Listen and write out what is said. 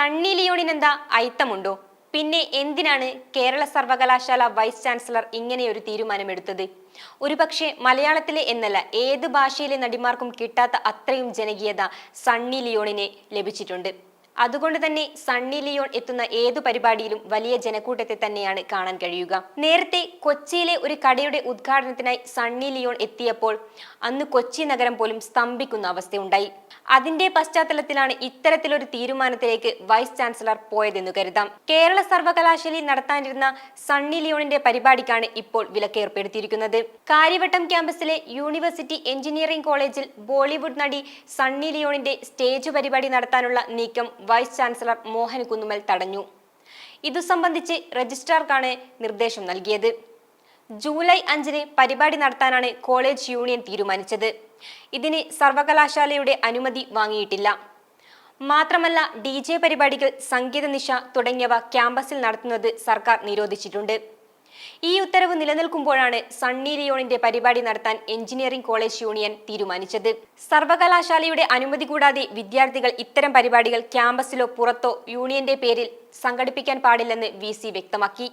സണ്ണി ലിയോണിനെന്താ അയിത്തമുണ്ടോ? പിന്നെ എന്തിനാണ് കേരള സർവകലാശാല വൈസ് ചാൻസലർ ഇങ്ങനെയൊരു തീരുമാനമെടുത്തത്? ഒരുപക്ഷെ മലയാളത്തിലെ എന്നല്ല ഏത് ഭാഷയിലെ നടിമാർക്കും കിട്ടാത്ത അത്രയും ജനകീയത സണ്ണി ലിയോണിനെ ലഭിച്ചിട്ടുണ്ട്. അതുകൊണ്ട് തന്നെ സണ്ണി ലിയോൺ എത്തുന്ന ഏതു പരിപാടിയിലും വലിയ ജനക്കൂട്ടത്തെ തന്നെയാണ് കാണാൻ കഴിയുക. നേരത്തെ കൊച്ചിയിലെ ഒരു കടയുടെ ഉദ്ഘാടനത്തിനായി സണ്ണി ലിയോൺ എത്തിയപ്പോൾ അന്ന് കൊച്ചി നഗരം പോലും സ്തംഭിക്കുന്ന അവസ്ഥയുണ്ടായി. അതിന്റെ പശ്ചാത്തലത്തിലാണ് ഇത്തരത്തിലൊരു തീരുമാനത്തിലേക്ക് വൈസ് ചാൻസലർ പോയതെന്ന് കരുതാം. കേരള സർവകലാശാലയിൽ നടത്താനിരുന്ന സണ്ണി ലിയോണിന്റെ പരിപാടിക്കാണ് ഇപ്പോൾ വിലക്കേർപ്പെടുത്തിയിരിക്കുന്നത്. കാര്യവട്ടം ക്യാമ്പസിലെ യൂണിവേഴ്സിറ്റി എഞ്ചിനീയറിംഗ് കോളേജിൽ ബോളിവുഡ് നടി സണ്ണി ലിയോണിന്റെ സ്റ്റേജ് പരിപാടി നടത്താനുള്ള നീക്കം വൈസ് ചാൻസലർ മോഹൻ കുന്നുമൽ തടഞ്ഞു. ഇതു സംബന്ധിച്ച് രജിസ്ട്രാർക്കാണ് നിർദ്ദേശം നൽകിയത്. ജൂലൈ അഞ്ചിന് പരിപാടി നടത്താനാണ് കോളേജ് യൂണിയൻ തീരുമാനിച്ചത്. ഇതിന് സർവകലാശാലയുടെ അനുമതി വാങ്ങിയിട്ടില്ല. മാത്രമല്ല ഡി പരിപാടികൾ സംഗീത നിശ തുടങ്ങിയവ ക്യാമ്പസിൽ നടത്തുന്നത് സർക്കാർ നിരോധിച്ചിട്ടുണ്ട്. ഈ ഉത്തരവ് നിലനിൽക്കുമ്പോഴാണ് സണ്ണി ലിയോണിന്റെ പരിപാടി നടത്താൻ എഞ്ചിനീയറിംഗ് കോളേജ് യൂണിയൻ തീരുമാനിച്ചത്. സർവകലാശാലയുടെ അനുമതി കൂടാതെ വിദ്യാർത്ഥികൾ ഇത്തരം പരിപാടികൾ ക്യാമ്പസിലോ പുറത്തോ യൂണിയന്റെ പേരിൽ സംഘടിപ്പിക്കാൻ പാടില്ലെന്ന് വി വ്യക്തമാക്കി.